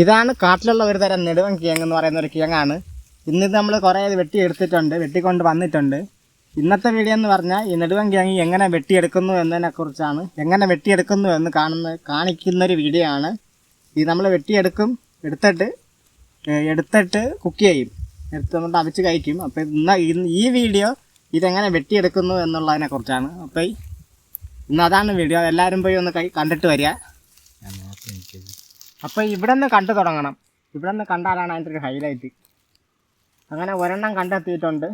ഇതാണ് കാട്ടിലുള്ള ഒരു തരം നെടുവൻ കിഴങ്ങ് എന്ന് പറയുന്ന ഒരു കിഴങ്ങാണ്. ഇന്നിത് നമ്മൾ കുറേ വെട്ടി വെട്ടിയെടുത്തിട്ടുണ്ട് വെട്ടിക്കൊണ്ട് വന്നിട്ടുണ്ട്. ഇന്നത്തെ വീഡിയോ എന്ന് പറഞ്ഞാൽ ഈ നെടുവൻ കിഴങ്ങ് എങ്ങനെ വെട്ടിയെടുക്കുന്നു എന്നതിനെക്കുറിച്ചാണ് എങ്ങനെ വെട്ടിയെടുക്കുന്നു എന്ന് കാണുന്ന കാണിക്കുന്നൊരു വീഡിയോ ആണ്. ഇത് നമ്മൾ വെട്ടിയെടുക്കും എടുത്തിട്ട് എടുത്തിട്ട് കുക്ക് ചെയ്യും. എടുത്ത് നമ്മൾ അവിച്ച് കഴിക്കും. അപ്പോൾ ഇന്ന് ഇന്ന് ഈ വീഡിയോ ഇതെങ്ങനെ വെട്ടിയെടുക്കുന്നു എന്നുള്ളതിനെക്കുറിച്ചാണ് അപ്പോൾ ഇന്ന് അതാണ് വീഡിയോ എല്ലാവരും പോയി ഒന്ന് കണ്ടിട്ട് വരിക. അപ്പോൾ ഇവിടെ നിന്ന് കണ്ടു തുടങ്ങണം. ഇവിടെ നിന്ന് കണ്ടാലാണ് അതിന്റെ ഒരു ഹൈലൈറ്റ് അങ്ങനെ ഒരെണ്ണം കണ്ടെത്തിയിട്ടുണ്ട്.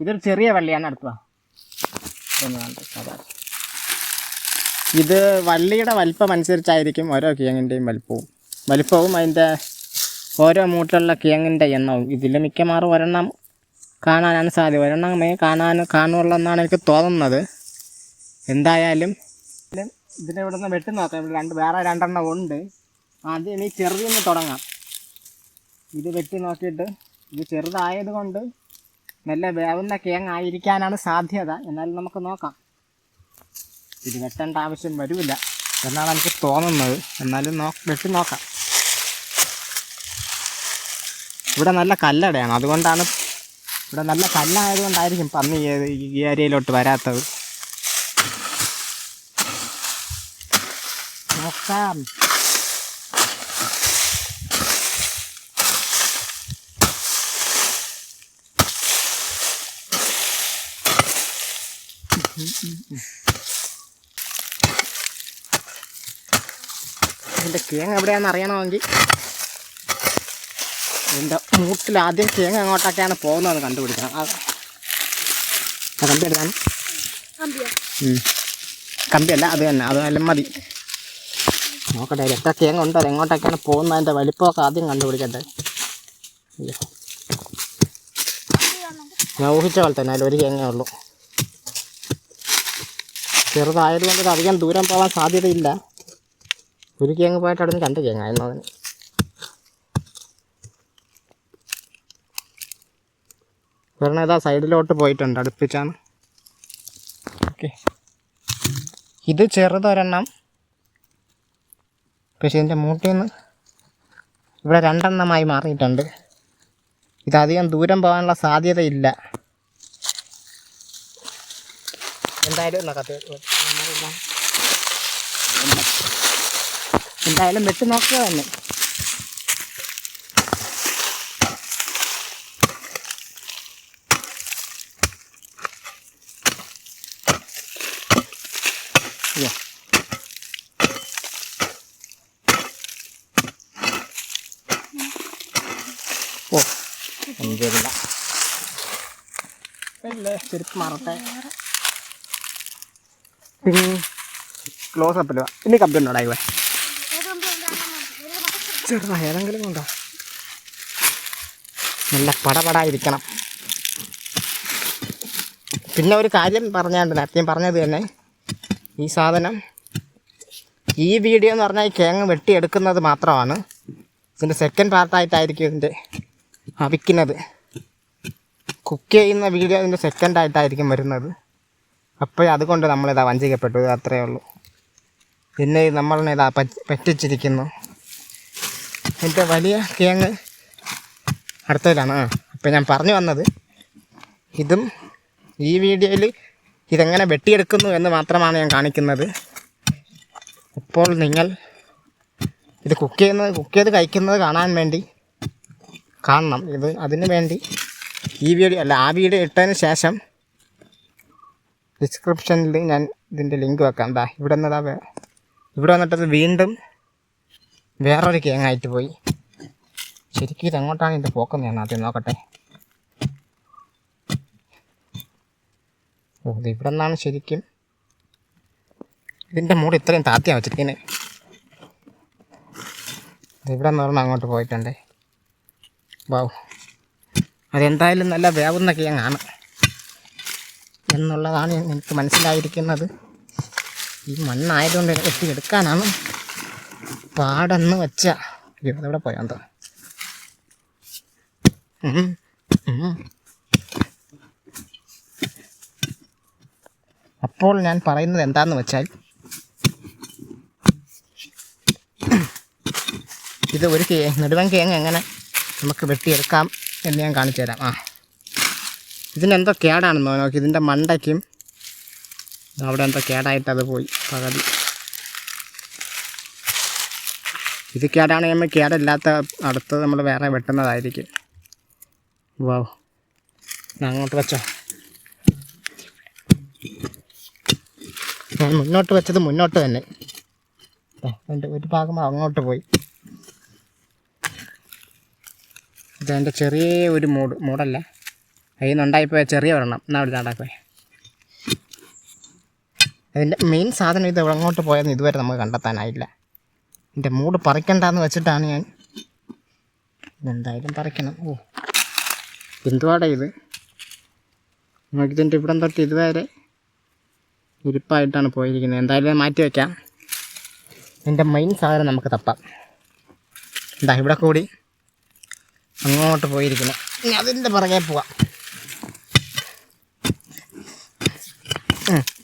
ഇതൊരു ചെറിയ വള്ളിയാണ് അടുത്ത. ഇത് വള്ളിയുടെ വലിപ്പം അനുസരിച്ചായിരിക്കും ഓരോ കിഴങ്ങിന്റെയും വലിപ്പവും. വലിപ്പവും അതിന്റെ ഓരോ മൂട്ടിലുള്ള കിഴങ്ങിന്റെ എണ്ണവും. ഇതിൽ മിക്കമാറും ഒരെണ്ണം കാണാനാണ് സാധ്യത. ഒരെണ്ണം മേ കാണാൻ കാണുള്ളൂ എനിക്ക് തോന്നുന്നത്. എന്തായാലും ഇതിനെ ഇവിടെ നിന്ന് വെട്ടി നോക്കാം. ഇവിടെ രണ്ട് വേറെ രണ്ടെണ്ണം ഉണ്ട്. ആദ്യം ഇനി ചെറുതിൽ നിന്ന് തുടങ്ങാം. ഇത് വെട്ടി നോക്കിയിട്ട് ഇത് ചെറുതായത് കൊണ്ട് നല്ല വേവുന്ന കേങ്ങായിരിക്കാനാണ് സാധ്യത. എന്നാലും നമുക്ക് നോക്കാം. ഇത് വെട്ടേണ്ട ആവശ്യം വരില്ല എന്നാണ് എനിക്ക് തോന്നുന്നത്. എന്നാലും നോ വെട്ടി നോക്കാം. ഇവിടെ നല്ല കല്ലടയാണ്. അതുകൊണ്ടാണ് ഇവിടെ നല്ല കല്ലായതുകൊണ്ടായിരിക്കും പന്നി ഈ ഏരിയയിലോട്ട് വരാത്തത്. നോക്കാം. ഇതിന്റെ കിഴങ്ങ് എവിടെയാണെന്ന് അറിയണമെങ്കിൽ ഇതിന്റെ മൂട്ടിൽ ആദ്യം കിഴങ്ങ് അങ്ങോട്ടൊക്കെയാണ് പോകുന്നതെന്ന് കണ്ടുപിടിക്കണം. കമ്പി എടുക്കാൻ കമ്പിയല്ല അത് തന്നെ അത് നല്ല മതി. നോക്കട്ടെ എത്ര കിഴങ്ങ് ഉണ്ടോ എങ്ങോട്ടൊക്കെയാണ് പോകുന്നത് അതിന്റെ വലിപ്പമൊക്കെ ആദ്യം കണ്ടുപിടിക്കട്ടെ. ഞാൻ ഊഹിച്ച പോലെ തന്നെ അതിൽ ഒരു കിഴങ്ങേ ഉള്ളൂ. ചെറുതായതുകൊണ്ട് കൊണ്ട് അധികം ദൂരം പോകാൻ സാധ്യതയില്ല. ഒരു കേങ്ങ് പോയിട്ട് അവിടെ നിന്ന് രണ്ട് കിഴങ്ങായിരുന്നു അതിന്. ഒരെണ്ണം ഇതാ സൈഡിലോട്ട് പോയിട്ടുണ്ട് അടുപ്പിച്ചാണ്. ഓക്കെ. ഇത് ചെറുതൊരെണ്ണം. പക്ഷെ ഇതിന്റെ മൂട്ടിൽ നിന്ന് ഇവിടെ രണ്ടെണ്ണമായി മാറിയിട്ടുണ്ട്. ഇതധികം ദൂരം പോകാനുള്ള സാധ്യതയില്ല. എന്തായാലും എന്നാ കത്തി എന്തായാലും വെട്ടി നോക്കുക തന്നെ. ഓ എനിക്കില്ല ചെരുപ്പ് മാറട്ടെ. പിന്നെ ക്ലോസ് അപ്പിൽ ഇനി കമ്പി ഉണ്ടോ ഇവ ചെറുതാ ഏതെങ്കിലും ഉണ്ടോ? നല്ല പടപടായിരിക്കണം. പിന്നെ ഒരു കാര്യം പറഞ്ഞാണ്ട് നേരത്തെയും പറഞ്ഞത് തന്നെ. ഈ സാധനം ഈ വീഡിയോ എന്ന് പറഞ്ഞാൽ കേങ്ങ് വെട്ടിയെടുക്കുന്നത് മാത്രമാണ്. ഇതിന്റെ സെക്കൻഡ് പാർട്ടായിട്ടായിരിക്കും ഇതിന്റെ അവിക്കുന്നത്. കുക്ക് ചെയ്യുന്ന വീഡിയോ ഇതിന്റെ സെക്കൻഡായിട്ടായിരിക്കും വരുന്നത്. അപ്പോൾ അതുകൊണ്ട് നമ്മളിതാ വഞ്ചിക്കപ്പെട്ടു. അത്രയേ ഉള്ളൂ. പിന്നെ നമ്മളിനെ ഇതാ പറ്റി പറ്റിച്ചിരിക്കുന്നു. എന്റെ വലിയ കിഴങ്ങ് അടുത്തതിലാണ്. ആ അപ്പോൾ ഞാൻ പറഞ്ഞു വന്നത് ഇതും ഈ വീഡിയോയിൽ ഇതെങ്ങനെ വെട്ടിയെടുക്കുന്നു എന്ന് മാത്രമാണ് ഞാൻ കാണിക്കുന്നത്. ഇപ്പോൾ നിങ്ങൾ ഇത് കുക്ക് ചെയ്യുന്നത് കുക്ക് ചെയ്ത് കഴിക്കുന്നത് കാണാൻ വേണ്ടി കാണണം. ഇത് അതിന് വേണ്ടി ഈ വീഡിയോ അല്ല ആ വീഡിയോ ഇട്ടതിന് ശേഷം ഡിസ്ക്രിപ്ഷനിൽ ഞാൻ ഇതിന്റെ ലിങ്ക് വെക്കാം. എന്താ ഇവിടെ നിന്നതാ ഇവിടെ വന്നിട്ടത് വീണ്ടും വേറൊരു കേങ്ങായിട്ട് പോയി. ശരിക്കും ഇത് എങ്ങോട്ടാണ് ഇതിന്റെ പോക്കെന്ന് ഞാൻ ആദ്യം നോക്കട്ടെ. ഓ ഇത് ഇവിടെ നിന്നാണ് ശരിക്കും ഇതിന്റെ മൂട് ഇത്രയും താത്തിയാണ് വെച്ചിരിക്കുന്നത് ഇവിടെ നിന്ന് അങ്ങോട്ട് പോയിട്ടുണ്ട്. വാവ് അതെന്തായാലും നല്ല വേവുന്ന കിഴങ്ങാണ് എന്നുള്ളതാണ് എനിക്ക് മനസ്സിലായിരിക്കുന്നത്. ഈ മണ്ണായതുകൊണ്ട് വെട്ടിയെടുക്കാനാണ് പാടെന്ന് വെച്ച അയ്യോ പോയാൽ പോയോ എന്തോ. അപ്പോൾ ഞാൻ പറയുന്നത് എന്താന്ന് വെച്ചാൽ ഇത് ഒരു കേ നെടുവൻ കേങ്ങ് എങ്ങനെ നമുക്ക് വെട്ടിയെടുക്കാം എന്ന് ഞാൻ കാണിച്ചു തരാം ആ. ഇതിനെന്തോ കേടാണെന്നോ നോക്കി ഇതിന്റെ മണ്ടയ്ക്കും അവിടെ എന്തോ കേടായിട്ട് അത് പോയി പകുതി. ഇത് കേടാണ് നമ്മൾ കേടില്ലാത്ത അടുത്ത് നമ്മൾ വേറെ വെട്ടുന്നതായിരിക്കും. എന്നാ അങ്ങോട്ട് വെച്ചോ. ഞാൻ മുന്നോട്ട് വെച്ചത് മുന്നോട്ട് തന്നെ. എന്റെ ഒരു ഭാഗം അങ്ങോട്ട് പോയി. ഇതെന്റെ ചെറിയ ഒരു മൂട് മൂടല്ല. അതിൽ നിന്നുണ്ടായിപ്പോയ ചെറിയ വരണം എന്നാ അവിടെ നടക്കുവേ അതിന്റെ മെയിൻ സാധനം ഇത് അങ്ങോട്ട് പോയെന്ന് ഇതുവരെ നമുക്ക് കണ്ടെത്താനായില്ല. എന്റെ മൂട് പറിക്കണ്ടെന്ന് വെച്ചിട്ടാണ് ഞാൻ ഇതെന്തായാലും പറിക്കണം. ഓ എന്തുവാടെ ഇത്? നമുക്കിതിന്റെ ഇവിടം തൊട്ട് ഇതുവരെ ഇരിപ്പായിട്ടാണ് പോയിരിക്കുന്നത്. എന്തായാലും മാറ്റി വയ്ക്കാം ഇതിന്റെ മെയിൻ സാധനം നമുക്ക് തപ്പാം. എന്താ ഇവിടെ കൂടി അങ്ങോട്ട് പോയിരിക്കുന്നത് ഇനി അതിന്റെ പുറകെ പോവാം.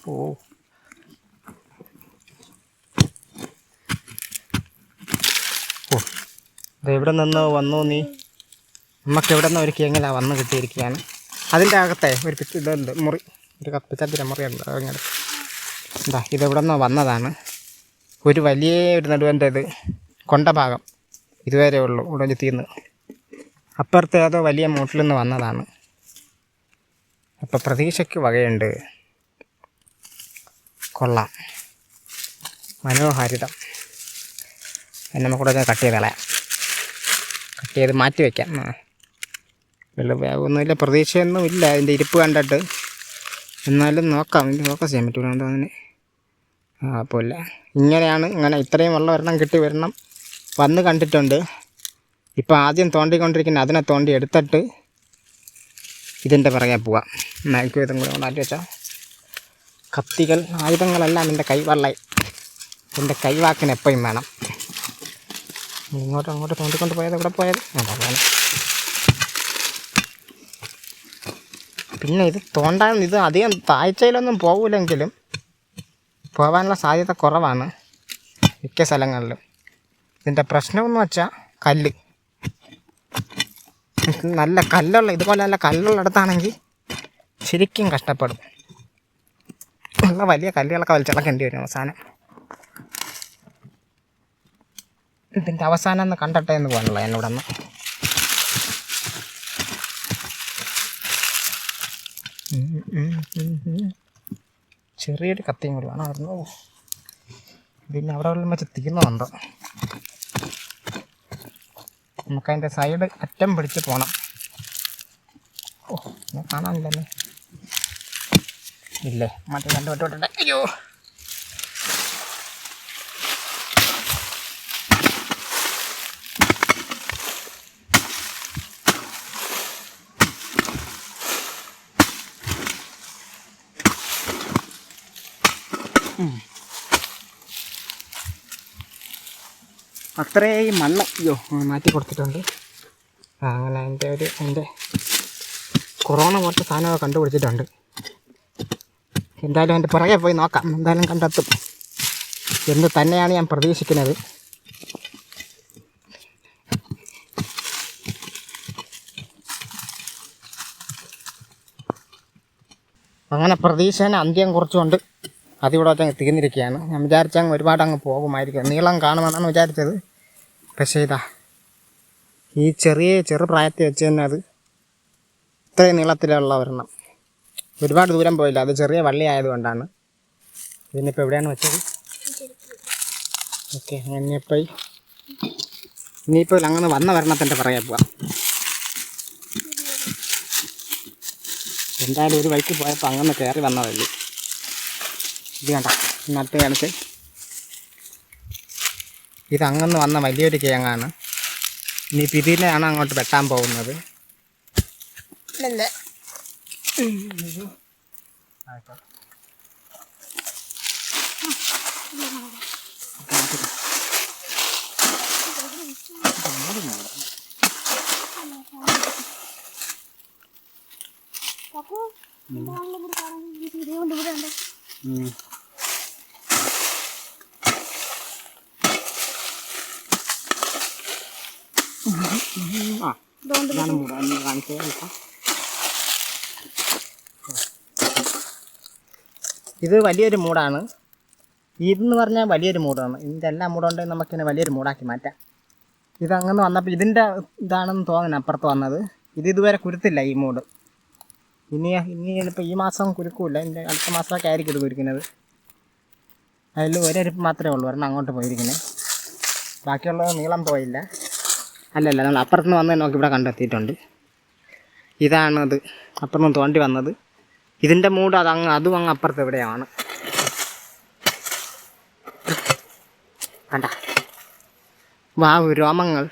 ഓ. ഓ. ഇതെവിടെ നിന്ന് വന്നു നീ. നമുക്ക് എവിടെ നിന്ന് ഒരു കേങ്ങല വന്ന് കിട്ടിയിരിക്കുകയാണ് അതിന്റെ അകത്തെ ഒരു ഇതുണ്ട് മുറി. ഒരു കപ്പിച്ചത്തിര മുറിയുണ്ട് അങ്ങനെ എന്താ ഇതെവിടെ നിന്ന് വന്നതാണ്. ഒരു വലിയ ഒരു നടുവന്റെ ഇത് കൊണ്ട ഭാഗം ഇതുവരെ ഉള്ളൂ തീർന്ന് അപ്പുറത്തെ അതോ വലിയ മൂട്ടിൽ നിന്ന് വന്നതാണ്. അപ്പോൾ പ്രതീക്ഷയ്ക്ക് വകയുണ്ട്. കൊള്ളാം. മനോഹാരിതം. അത് നമുക്കൂടെ കട്ട് ചെയ്ത് കളയാം. കട്ട് ചെയ്ത് മാറ്റി വയ്ക്കാം ആ. വെള്ളമൊന്നുമില്ല പ്രതീക്ഷയൊന്നും ഇല്ല അതിന്റെ ഇരിപ്പ് കണ്ടിട്ട്. എന്നാലും നോക്കാം. ഇതിന്റെ ഫോക്കസ് ചെയ്യാൻ പറ്റൂല എന്താ അങ്ങനെ ആ അപ്പോൾ ഇല്ല ഇങ്ങനെയാണ് ഇങ്ങനെ ഇത്രയും വെള്ളം വരണം കിട്ടി വരണം. വന്ന് കണ്ടിട്ടുണ്ട്. ഇപ്പോൾ ആദ്യം തോണ്ടിക്കൊണ്ടിരിക്കുന്ന അതിനെ തോണ്ടി എടുത്തിട്ട് ഇതിന്റെ പിറകെ പോവാം. നയിക്കും ഇതും കൂടെ മാറ്റി വെച്ചാൽ കത്തികൾ ആയുധങ്ങളെല്ലാം എന്റെ കൈവള്ളായി. എന്റെ കൈവാക്കിന് എപ്പോഴും വേണം. ഇങ്ങോട്ടും അങ്ങോട്ട് തോണ്ടിക്കൊണ്ട് പോയത് എവിടെ പോയത്? അതാണ് പിന്നെ ഇത് തോണ്ടാൻ ഇത് അധികം താഴ്ചയിലൊന്നും പോകില്ലെങ്കിലും പോകാനുള്ള സാധ്യത കുറവാണ് മിക്ക സ്ഥലങ്ങളിലും. ഇതിന്റെ പ്രശ്നമെന്ന് വെച്ചാൽ കല്ല്. നല്ല കല്ലുള്ള ഇതുപോലെ നല്ല കല്ലുള്ള ഇടത്താണെങ്കിൽ ശരിക്കും കഷ്ടപ്പെടും. നല്ല വലിയ കല്ലുകളൊക്കെ വലിച്ചിളക്കേണ്ടി വരും അവസാനം. ഇതിന്റെ അവസാനം ഒന്ന് കണ്ടട്ടെ എന്ന് പോകാനുള്ള എന്നോടന്ന്. ചെറിയൊരു കത്തിയും കൂടി വേണമായിരുന്നു. പിന്നെ അവിടെ വെള്ളം വെച്ച് തീർന്നുണ്ടോ നമുക്കതിന്റെ സൈഡ് അറ്റം പിടിച്ച് പോകണം ഓ കാണാനില്ലല്ലേ. ഇല്ലേ? മറ്റേ രണ്ട് വട്ടോട്ടെ അയ്യോ. അത്രയും മണ്ണ് അയ്യോ മാറ്റി കൊടുത്തിട്ടുണ്ട്. അങ്ങനെ അതിന്റെ ഒരു അതിന്റെ കൊറോണ പോലത്തെ സാധനമൊക്കെ കണ്ടുപിടിച്ചിട്ടുണ്ട്. എന്തായാലും അതിന്റെ പുറകെ പോയി നോക്കാം. എന്തായാലും കണ്ടെത്തും. എന്ന് തന്നെയാണ് ഞാൻ പ്രതീക്ഷിക്കുന്നത്. അങ്ങനെ പ്രതീക്ഷേനെ അന്ത്യം കുറച്ചുകൊണ്ട് അതിവിടെ വെച്ചങ്ങ് തീർന്നിരിക്കുകയാണ് ഞാൻ വിചാരിച്ചങ്ങ് ഒരുപാട് അങ്ങ് പോകുമായിരിക്കും. നീളം കാണുമെന്നാണ് വിചാരിച്ചത്. പക്ഷേ ഇതാ ഈ ചെറിയ ചെറു പ്രായത്തിൽ വെച്ച് തന്നെ അത് ഇത്രയും നീളത്തിലുള്ള ഒരെണ്ണം. ഒരുപാട് ദൂരം പോയില്ല. അത് ചെറിയ വള്ളി ആയതുകൊണ്ടാണ്. ഇതിനിപ്പോൾ എവിടെയാണ് വെച്ചത്? ഓക്കെ ഇനിയിപ്പോൾ ഇനിയിപ്പോൾ അങ്ങനെ വന്ന വരണത്തിന്റെ പറയാൻ പോവാം. എന്തായാലും ഒരു വഴിക്ക് പോയപ്പോൾ അങ്ങനെ കയറി വന്നതല്ലേ. ഇത് കണ്ട? നട്ട് കാണിച്ച് ഇത് അങ്ങന്ന് വന്ന വലിയൊരു കിഴങ്ങാണ്. ഇനിയിപ്പോൾ ഇതിനെയാണ് അങ്ങോട്ട് വെട്ടാൻ പോകുന്നത്. ആ ഞാൻ മൂടാൻ. കാണിച്ചു ഇത് വലിയൊരു മൂടാണ്. ഇതെന്ന് പറഞ്ഞാൽ വലിയൊരു മൂടാണ്. ഇതിന്റെ എല്ലാ മൂടുണ്ടെങ്കിൽ നമുക്കിതിനെ വലിയൊരു മൂടാക്കി മാറ്റാം. ഇതങ്ങനെ വന്നപ്പോൾ ഇതിന്റെ ഇതാണെന്ന് തോന്നുന്നു അപ്പുറത്ത് വന്നത്. ഇത് ഇതുവരെ കുരുത്തില്ല ഈ മൂട്. ഇനി ഇനി ചിലപ്പോൾ ഈ മാസം കുരുക്കൂല ഇതിന്റെ അടുത്ത മാസമൊക്കെ ആയിരിക്കും ഇത് കുരുക്കുന്നത്. അതിൽ ഒരരിപ്പ് മാത്രമേ ഉള്ളൂ. ഒരെണ്ണം അങ്ങോട്ട് പോയിരിക്കുന്നത് ബാക്കിയുള്ളത് നീളം പോയില്ല. അല്ലല്ല നമ്മൾ അപ്പുറത്തുനിന്ന് വന്ന് നോക്കി ഇവിടെ കണ്ടെത്തിയിട്ടുണ്ട്. ഇതാണത്. അപ്പുറത്തുനിന്ന് തോണ്ടി വന്നത്. ഇതിന്റെ മൂട് അത് അങ്ങ് അതും അങ്ങ് അപ്പുറത്ത് എവിടെയാണ്? കണ്ട? വാ രോമങ്ങൾ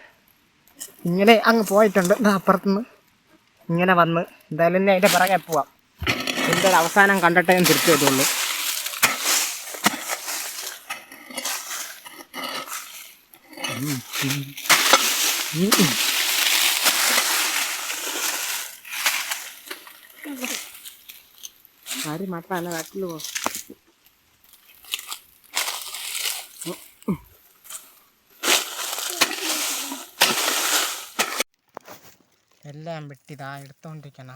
ഇങ്ങനെ അങ്ങ് പോയിട്ടുണ്ട്. അപ്പുറത്തുനിന്ന് ഇങ്ങനെ വന്ന് എന്തായാലും ഇനി അതിന്റെ പിറകെ പോവാം. ഇതിന്റെ ഒരു അവസാനം കണ്ടിട്ടേ ഞാൻ തിരിച്ചു വരുള്ളൂ. ആര് മാത്രമല്ല കാട്ടിൽ പോകും എല്ലാം വെട്ടിതാ എടുത്തോണ്ടിരിക്കണ.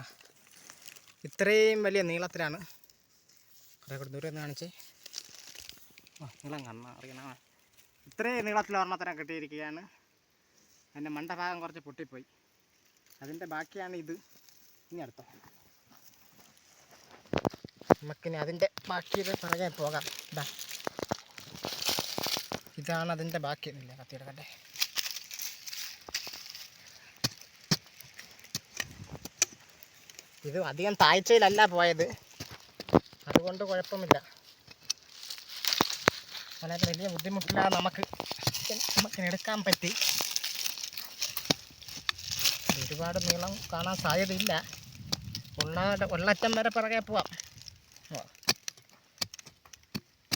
ഇത്രയും വലിയ നീളത്തിലാണ്. കുറേ കൂടെ ദൂരം കാണിച്ചേ. നീളം കണ്ണ അറിയണ. ഇത്രയും നീളത്തിൽ ഒരെണ്ണത്തിനെ കെട്ടിയിരിക്കുകയാണ്. അതിന്റെ മണ്ടഭാഗം കുറച്ച് പൊട്ടിപ്പോയി. അതിന്റെ ബാക്കിയാണ് ഇത്. ഇനി അടുത്തോ നമുക്കിനി അതിന്റെ ബാക്കിയുടെ പിറകെ പോകാം. ഇതാ ഇതാണ് അതിന്റെ ബാക്കി. ഇല്ല കത്തിയെടുക്കട്ടെ ഇത് അധികം താഴ്ചയിലല്ല പോയത്. അതുകൊണ്ട് കുഴപ്പമില്ല. വളരെ വലിയ ബുദ്ധിമുട്ടില്ലാതെ നമുക്ക് നമുക്ക് എടുക്കാൻ പറ്റി. ഒരുപാട് നീളം കാണാൻ സാധ്യതയില്ല. ഉള്ള ഉള്ളറ്റം വരെ പിറകെ പോവാം.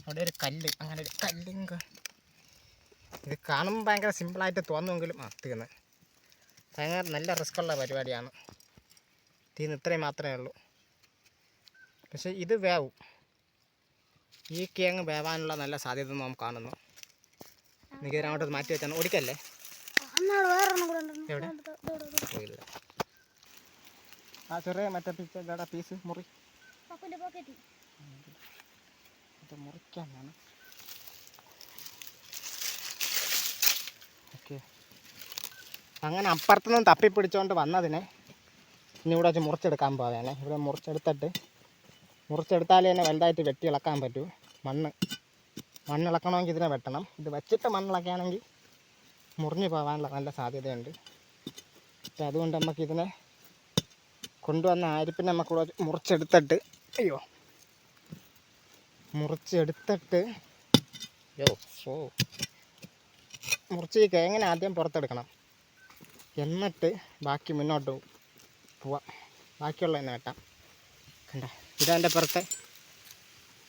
അവിടെ ഒരു കല്ല് അങ്ങനെ ഒരു കല്ലും ഇത് കാണുമ്പോൾ ഭയങ്കര സിമ്പിളായിട്ട് തോന്നുമെങ്കിലും ആ തീർന്ന്. ഭയങ്കര നല്ല റിസ്ക്കുള്ള പരിപാടിയാണ്. തീർന്ന് ഇത്രയും മാത്രമേ ഉള്ളൂ. പക്ഷേ ഇത് വേവും. ഈ കിഴങ്ങ് വേവാനുള്ള നല്ല സാധ്യത നാം കാണുന്നു. എനിക്ക് അങ്ങോട്ട് മാറ്റി വെച്ചാൽ ഓടിക്കല്ലേ. എവിടെ? ആ ചെറിയ മറ്റേ പിച്ച പീസ് മുറി. അത് മുറിക്കാനാണ് ഓക്കെ. അങ്ങനെ അപ്പുറത്തുനിന്ന് തപ്പിപ്പിടിച്ചുകൊണ്ട് വന്നതിനെ ഇനി ഇവിടെ വെച്ച് മുറിച്ചെടുക്കാൻ പോവുകയാണ് ഇവിടെ മുറിച്ചെടുത്തിട്ട് മുറിച്ചെടുത്താലേ തന്നെ വലുതായിട്ട് വെട്ടി ഇളക്കാൻ പറ്റൂ. മണ്ണ്. മണ്ണ് ഇളക്കണമെങ്കിൽ ഇതിനെ വെട്ടണം. ഇത് വെച്ചിട്ട് മണ്ണിളക്കുകയാണെങ്കിൽ മുറിഞ്ഞു പോകാനുള്ള നല്ല സാധ്യതയുണ്ട്. അപ്പം അതുകൊണ്ട് നമുക്ക് ഇതിനെ കൊണ്ടുവന്ന ആരിപ്പിനെ നമുക്ക് ഇവിടെ മുറിച്ചെടുത്തിട്ട് അയ്യോ. മുറിച്ചെടുത്തിട്ട്. യോ ഓ മുറിച്ച് കേങ്ങനെ ആദ്യം പുറത്തെടുക്കണം? എന്നിട്ട് ബാക്കി മുന്നോട്ട് പോവാം. ബാക്കിയുള്ള തന്നെ വെട്ടാം. കണ്ട? ഇതെന്റെ പുറത്തെ.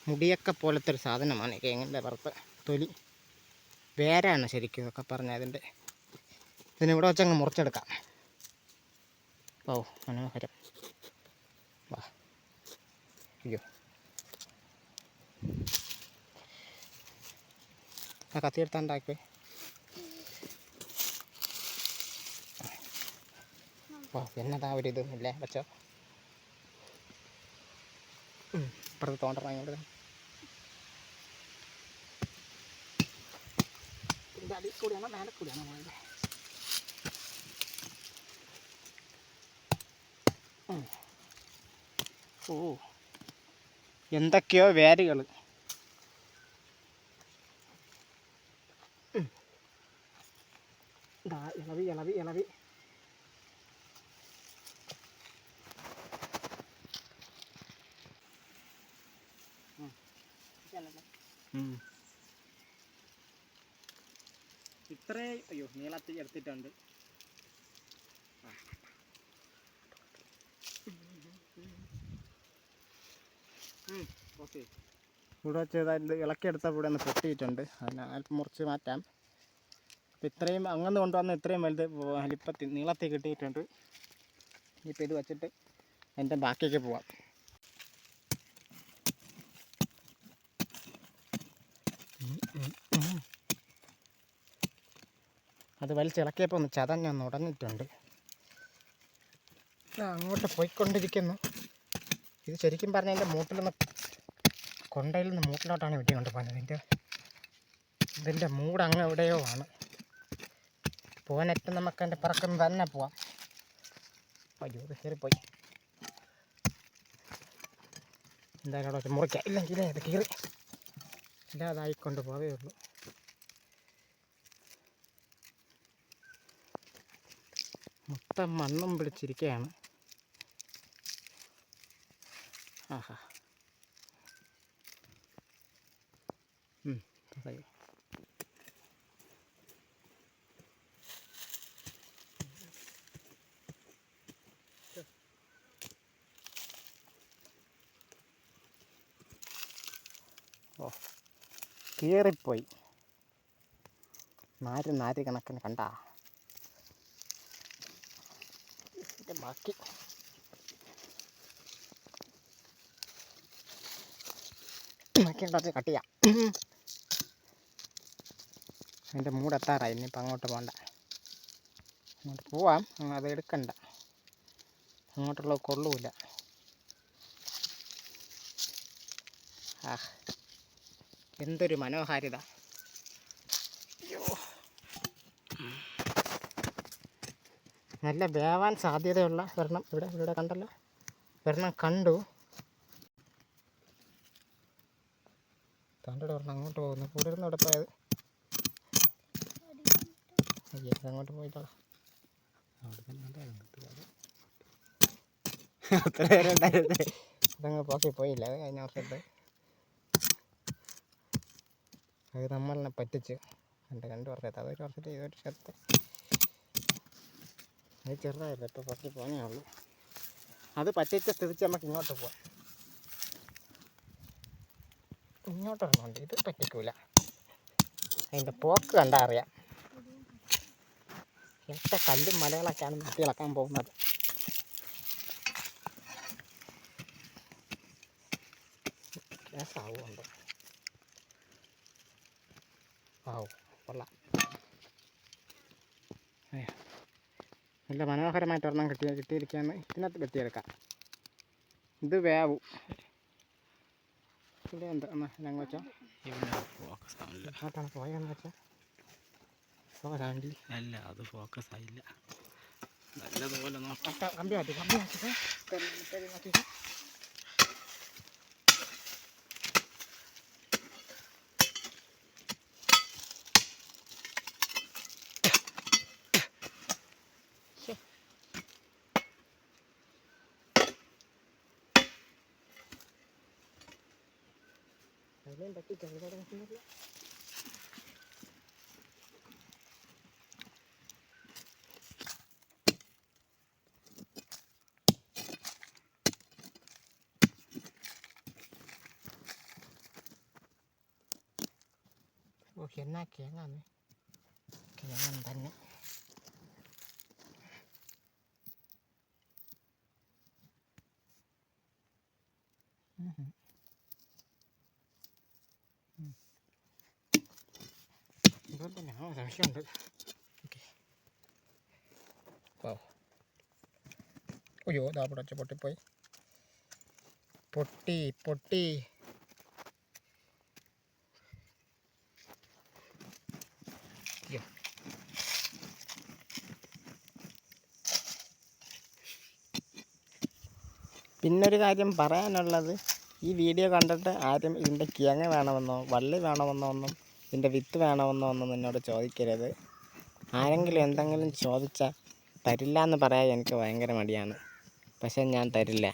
മുടിയൊക്കെ പോലത്തെ ഒരു സാധനമാണ്. കിഴങ്ങിന്റെ പുറത്ത്. തൊലി. വേരാണ് ശരിക്കും ഇതൊക്കെ പറഞ്ഞ അതിന്റെ. ഇതിനിവിടെ വെച്ചങ്ങ് മുറിച്ചെടുക്കാം. ഓ മനോഹരം. അയ്യോ ആ കത്തി എടുത്താണ്ടാക്കേ ഓ എന്നതാ ഒരു ഇതൊന്നുമില്ലേ വെച്ചോ ഉം, ഇപ്പുറത്ത് തോണ്ടണം ഇങ്ങോട്ട് ഇതിന്റെ അടിയിൽ കൂടിയാണോ മേലെ കൂടിയാണോ പോയത് ഓ എന്തൊക്കെയോ വേരുകൾ ദാ ഇളവി ഇളവി ഇളവി. ഇത്രേ അയ്യോ നീളത്തിൽ എടുത്തിട്ടുണ്ട് ഓക്കെ ഇവിടെ ചെയ്താൽ ഇളക്കിയെടുത്ത ഇവിടെ ഒന്ന് പൊട്ടിയിട്ടുണ്ട്. അതിന് അല്പം മുറിച്ച് മാറ്റാം. അപ്പോൾ ഇത്രയും അങ്ങനെ കൊണ്ടുവന്ന് ഇത്രയും വലുത് വലിപ്പത്തിൽ നീളത്തിൽ കിട്ടിയിട്ടുണ്ട്. ഇനിയിപ്പോൾ ഇത് വെച്ചിട്ട് എന്റെ ബാക്കിയൊക്കെ പോവാം. അത് വലിച്ചിളക്കിയപ്പോൾ ഒന്ന് ചതഞ്ഞൊന്ന് ഉടഞ്ഞിട്ടുണ്ട്. അങ്ങോട്ട് പോയിക്കൊണ്ടിരിക്കുന്നു. ഇത് ശരിക്കും പറഞ്ഞാൽ എന്റെ മൂട്ടിൽ നിന്ന് കൊണ്ടയിൽ നിന്ന് മൂട്ടിലോട്ടാണ് വെട്ടി കൊണ്ടുപോകുന്നത്. ഇതിന്റെ ഇതിന്റെ മൂട് അങ്ങ് എവിടെയോ ആണ്. പോകാനേറ്റം നമുക്ക് എന്റെ പറക്കം തന്നെ പോവാം. അയ്യോ ഇത് പോയി. എന്തായാലും അവിടെ വെച്ച് മുറിക്കാം. ഇല്ലെങ്കിൽ ഇത് കീറി ഇല്ലാതായിക്കൊണ്ട് പോവേ ഉള്ളൂ. മൊത്തം മണ്ണും പിടിച്ചിരിക്കുകയാണ് ആഹാ. ഓ കീറിപ്പോയി. നാരി നാരി കണക്കിന് കണ്ട. ബാക്കി ബാക്കി. ഉണ്ടാക്കി കട്ട് ചെയ്യാം. അതിന്റെ മൂടെത്താറായി ഇനിയിപ്പോൾ അങ്ങോട്ട് പോകണ്ട അങ്ങോട്ട് പോവാം. അത് എടുക്കണ്ട. അങ്ങോട്ടുള്ള കൊള്ളൂല. ആ എന്തൊരു മനോഹാരിത. നല്ല വേവാൻ സാധ്യതയുള്ള വരണം ഇവിടെ ഇവിടെ കണ്ടല്ലോ. വരണം കണ്ടു. കണ്ടിട്ട് വരണം അങ്ങോട്ട് പോകുന്നു. കൂടെ ഇരുന്ന് ഇവിടെ പോയത്. ഇത് അങ്ങോട്ട് പോയിട്ടോ അത്ര നേരം പോക്കി പോയില്ല? അത് കഴിഞ്ഞ വർഷത്തെ അത് നമ്മളെ പറ്റിച്ച്. രണ്ട് രണ്ട് വർഷത്തെ അതൊരു വർഷത്തെ ഇതൊരു വർഷത്തെ. അത് ചെറുതായില്ല ഇപ്പോൾ പൊക്കി പോകാനേ ഉള്ളൂ. അത് പറ്റിച്ച സ്ഥിതിച്ച് നമുക്ക് ഇങ്ങോട്ട് പോവാം. ഇങ്ങോട്ടൊരെണ്ണമുണ്ട് ഇത് പറ്റിക്കൂല. അതിന്റെ പോക്ക് കണ്ടാ അറിയാം. എത്ര കല്ലും മലകളൊക്കെയാണ് നട്ടി ഇളക്കാൻ പോകുന്നത്. കേസാവുമുണ്ട് ആവും കൊള്ളാം. നല്ല മനോഹരമായിട്ട് ഒരെണ്ണം കിട്ടിയ കിട്ടിയിരിക്കുകയെന്ന് ഇതിനകത്ത് വെട്ടിയെടുക്കാം ഇത് വേവും. ഇവിടെ എന്താ എന്നാ ഞങ്ങൾ വെച്ചാൽ പോയെന്ന് വെച്ചാൽ പോകാണ്ടി അല്ല അത് ഫോക്കസ് ആയില്ല. നല്ലതുപോലെ നോക്കാം. കമ്പി മാറ്റി കമ്പി മാറ്റി അതിലേം പറ്റി ചെറുതോടെ നിൽക്കുന്നില്ല ഓ എന്നാ കേങ്ങാന്ന് തന്നെ തന്നെ ആ സംശയമുണ്ട് ഓക്കെ ഓ അയ്യോ ദാ പൊടച്ച് പൊട്ടിപ്പോയി പൊട്ടി പൊട്ടി പിന്നൊരു കാര്യം പറയാനുള്ളത് ഈ വീഡിയോ കണ്ടിട്ട് ആരും ഇതിന്റെ കിഴങ്ങ് വേണമെന്നോ വള്ളി വേണമെന്നോ ഒന്നും ഇതിന്റെ വിത്ത് വേണമെന്നോ ഒന്നും എന്നോട് ചോദിക്കരുത്. ആരെങ്കിലും എന്തെങ്കിലും ചോദിച്ചാൽ തരില്ല എന്ന് പറയാൻ എനിക്ക് ഭയങ്കര മടിയാണ്. പക്ഷെ ഞാൻ തരില്ല.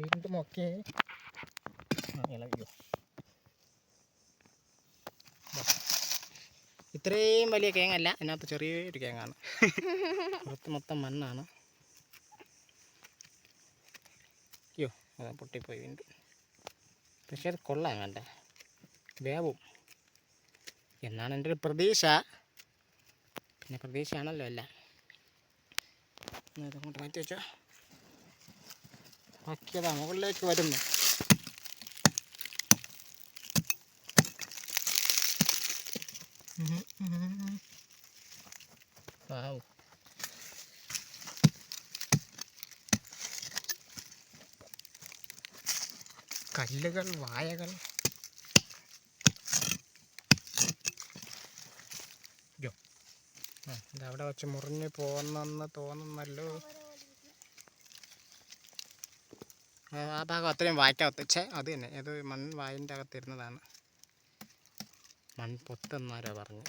വീണ്ടും ഒക്കെ ഇളകിയോ ഇത്രയും വലിയ കേങ്ങല്ല അതിനകത്ത് ചെറിയൊരു കേങ്ങാണ് പുറത്ത് മൊത്തം മണ്ണാണ് അയ്യോ അതാ പൊട്ടിപ്പോയി വീണ്ടും. പക്ഷേ അത് കൊള്ളാൻ വേണ്ടേ. വേവും. എന്നാണ് എന്റെ ഒരു പ്രതീക്ഷ. പിന്നെ പ്രതീക്ഷയാണല്ലോ എല്ലാം. ഇതങ്ങോട്ട് മാറ്റി വെച്ചോ. ബാക്കിയതാ മുകളിലേക്ക് വരുന്നു. Wow. കല്ലുകൾ വായകൾ. അവിടെ വെച്ച് മുറിഞ്ഞു പോന്നെന്ന് തോന്നുന്നല്ലോ. ആ, ഭാഗം അത്രയും വായ്ക്കകത്ത് ഛേ അത് തന്നെ. അത് മൺ വായിന്റെ അകത്തിരുന്നതാണ്. മൺപൊത്തെന്നാരോ പറഞ്ഞു.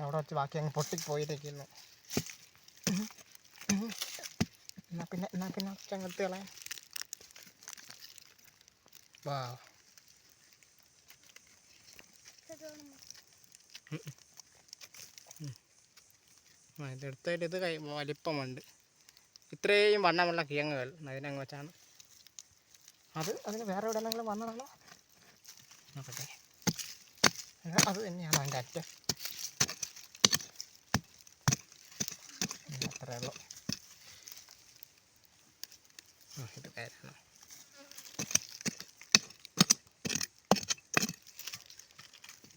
അവിടെ വെച്ച് ബാക്കി അങ്ങ് പൊട്ടിപ്പോയിരിക്കുന്നു. എന്നാ പിന്നെ എന്നാ പിന്നെ ചങ്ങത്ത് കളയാം വാ ആ ഇതെടുത്തിട്ട് ഇത് കൈ വലിപ്പമുണ്ട്. ഇത്രയും വണ്ണമുള്ള കിഴങ്ങുകൾ. അതിനങ്ങ് വെച്ചാണ്. അത് അതിന് വേറെ എവിടെയെങ്കിലും വന്നതാണോ? നോക്കട്ടെ. അത് തന്നെയാണ് അതിന്റെ അറ്റം? അത്രയുള്ളൂ ഉള്ളൂ. ഇത് പേരാണ്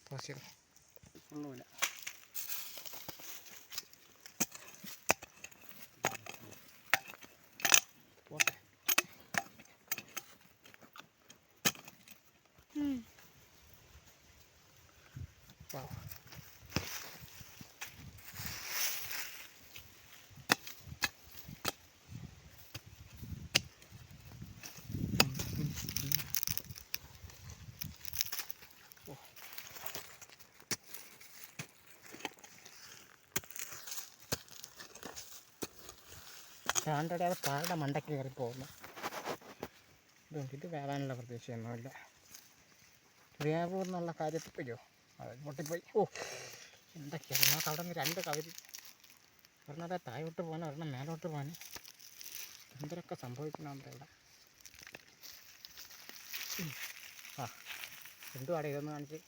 പോസിബിൾ ഒന്നുമില്ല പോട്ടെ വാ ആണ്ടടെ അത് പാടെ മണ്ടയ്ക്ക് കയറി പോകുന്നു. ഇതുകൊണ്ട് ഇത് വേവാനുള്ള പ്രതീക്ഷയൊന്നുമില്ല. വേവൂ എന്നുള്ള പോയോ അത് ഓ എന്തൊക്കെയാണ് നമുക്ക് അവിടെ നിന്ന് രണ്ട് കവരി ഒരെണ്ണം താഴോട്ട് പോകാൻ ഒരെണ്ണം മേലോട്ട് പോകാൻ എന്തൊക്കെ സംഭവിക്കണമെന്ന് ഇവിടെ. ആ എന്തുവാടെ ഇതൊന്ന് കാണിച്ച്?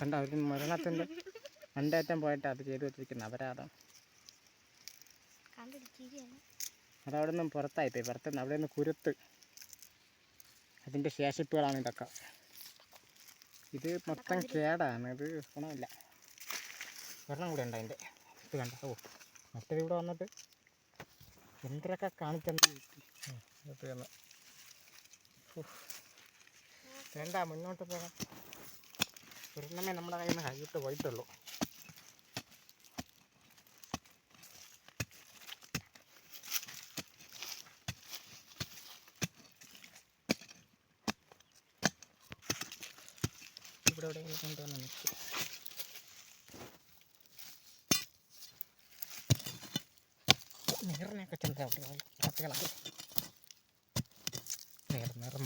കണ്ട? അവർ മരണത്തിന്റെ രണ്ടേറ്റം പോയിട്ട് അത് ചെയ്തു വെച്ചിരിക്കുന്ന അപരാധം. അതവിടെ നിന്നും പുറത്തായിപ്പോയി. പുറത്തുനിന്ന് അവിടെ നിന്ന് കുരുത്ത്. അതിന്റെ ശേഷിപ്പുകളാണ് ഇതൊക്കെ. ഇത് മൊത്തം കേടാണ്. ഇത് ഗുണമില്ല. വെള്ളം കൂടെ ഉണ്ട് അതിന്റെ ഇത് കണ്ട? ഓ മറ്റൊരു ഇവിടെ വന്നിട്ട് എന്തൊക്കെ കാണിക്കുന്നു. വേണ്ട മുന്നോട്ട് പോകാം ഒരെണ്ണമേ നമ്മുടെ കയ്യിൽ നിന്ന് കൈയിട്ട് പോയിട്ടുള്ളൂ ഇവിടെ എവിടെയെങ്കിലും കൊണ്ടുവന്ന് നിൽക്കും നീറിനെയൊക്കെ ചെന്ന് കുട്ടികളാണ് നീർ നിറം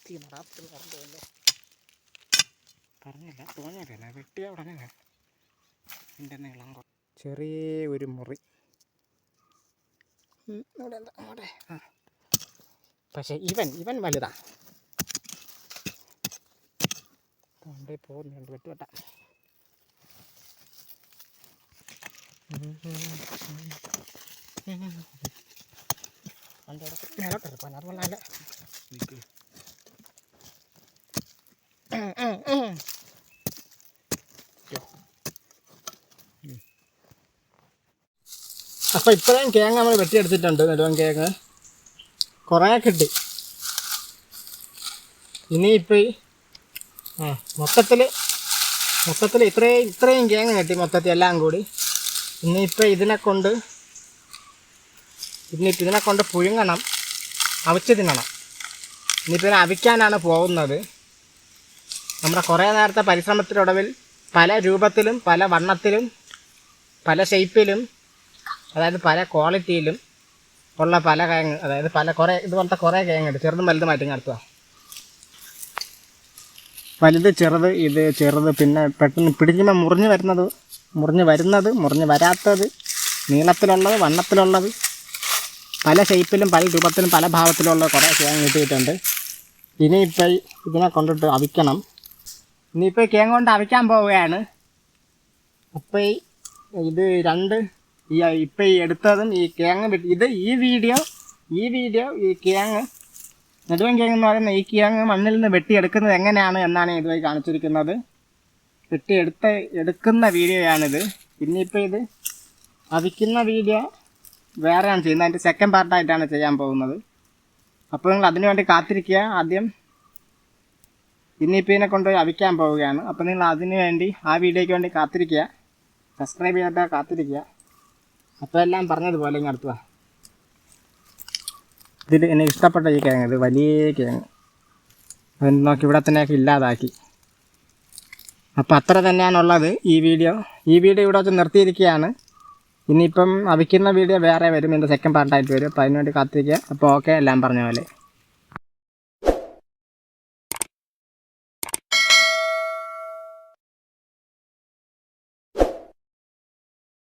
തീ നടാത്തിൽ നിറഞ്ഞല്ലോ പറഞ്ഞില്ല തോന്നിയില്ല വെട്ടിയ ഉടനെ എന്റെ നീളം ചെറിയ ഒരു മുറി. ഇവിടെ എന്താ? ആ. പക്ഷേ ഇവൻ ഇവൻ വലുതാ. കൊണ്ടേ പോകുന്നുണ്ട് വെട്ടുവെട്ട മേലോട്ട് എടുപ്പാൻ അത് കൊള്ളാല്ലേ നിൽക്ക് അപ്പോൾ ഇത്രയും കേങ്ങ നമ്മൾ വെട്ടിയെടുത്തിട്ടുണ്ട് നെടുവൻ കേങ്ങ് കുറേ കിട്ടി ഇനിയിപ്പോൾ ആ മൊത്തത്തിൽ മൊത്തത്തിൽ ഇത്രയും ഇത്രയും കേങ്ങ് കിട്ടി മൊത്തത്തിൽ എല്ലാം കൂടി. ഇനിയിപ്പോൾ ഇതിനെ കൊണ്ട് ഇനിയിപ്പോൾ ഇതിനെ കൊണ്ട് പുഴുങ്ങണം. അവിച്ച് തിന്നണം. ഇനിയിപ്പോൾ അവിക്കാനാണ് പോകുന്നത്. നമ്മുടെ കുറേ നേരത്തെ പരിശ്രമത്തിനൊടുവിൽ പല രൂപത്തിലും പല വണ്ണത്തിലും പല ഷേപ്പിലും അതായത് പല ക്വാളിറ്റിയിലും ഉള്ള പല കിഴങ്ങ് അതായത് പല കുറേ ഇതുപോലത്തെ കുറേ കിഴങ്ങുണ്ട് ചെറുതും വലുതുമായിട്ട് നടത്തുക വലുത് ചെറുത് ഇത് ചെറുത് പിന്നെ പെട്ടെന്ന് പിടിക്കുമ്പോൾ മുറിഞ്ഞ് വരുന്നത് മുറിഞ്ഞ് വരുന്നത് മുറിഞ്ഞ് വരാത്തത് നീളത്തിലുള്ളത് വണ്ണത്തിലുള്ളത് പല ഷേപ്പിലും പല രൂപത്തിലും പല ഭാവത്തിലുള്ള കുറേ കിഴങ്ങ് കിട്ടിയിട്ടുണ്ട്. ഇനിയിപ്പോൾ ഇതിനെ കൊണ്ടിട്ട് അവിക്കണം. ഇനിയിപ്പോൾ കേങ്ങ കൊണ്ട് അവിക്കാൻ പോവുകയാണ്. അപ്പോൾ ഇത് രണ്ട് ഈ ഇപ്പം ഈ എടുത്തതും ഈ കിഴങ്ങ് വെട്ടി ഇത് ഈ വീഡിയോ ഈ വീഡിയോ ഈ കേങ്ങ് നെടുവൻ കിഴങ്ങ് എന്ന് പറയുന്ന ഈ കേങ്ങ് മണ്ണിൽ നിന്ന് വെട്ടിയെടുക്കുന്നത് എങ്ങനെയാണ് എന്നാണ് ഇതുവഴി കാണിച്ചിരിക്കുന്നത്. വെട്ടിയെടുത്ത് എടുക്കുന്ന വീഡിയോയാണിത്. പിന്നിപ്പോൾ ഇത് അവിക്കുന്ന വീഡിയോ വേറെയാണ് ചെയ്യുന്നത്. അതിന്റെ സെക്കൻഡ് പാർട്ടായിട്ടാണ് ചെയ്യാൻ പോകുന്നത്. അപ്പോൾ നിങ്ങൾ അതിനു വേണ്ടി കാത്തിരിക്കുക ആദ്യം. ഇന്നിപ്പോൾ ഇതിനെ കൊണ്ടുപോയി അവിക്കാൻ പോവുകയാണ്. അപ്പോൾ നിങ്ങൾ അതിനു വേണ്ടി ആ വീഡിയോയ്ക്ക് വേണ്ടി കാത്തിരിക്കുക. സബ്സ്ക്രൈബ് ചെയ്തിട്ട് കാത്തിരിക്കുക. അപ്പോൾ എല്ലാം പറഞ്ഞതുപോലെ ഇങ്ങനെ അടുത്തുക ഇതിൽ എനിക്ക് ഇഷ്ടപ്പെട്ട ഈ കിഴങ്ങ് ഇത് വലിയ കിഴങ്ങ്. നോക്കി ഇവിടെ തന്നെയൊക്കെ ഇല്ലാതാക്കി. അപ്പോൾ അത്ര തന്നെയാണുള്ളത് ഈ വീഡിയോ. ഈ വീഡിയോ ഇവിടെ വെച്ച് നിർത്തിയിരിക്കുകയാണ്. ഇനിയിപ്പം അവിക്കുന്ന വീഡിയോ വേറെ വരും എന്റെ സെക്കൻഡ് പാർട്ടായിട്ട് വരും. അപ്പോൾ അതിനുവേണ്ടി കാത്തിരിക്കുക. അപ്പോൾ ഓക്കെ എല്ലാം പറഞ്ഞ പോലെ.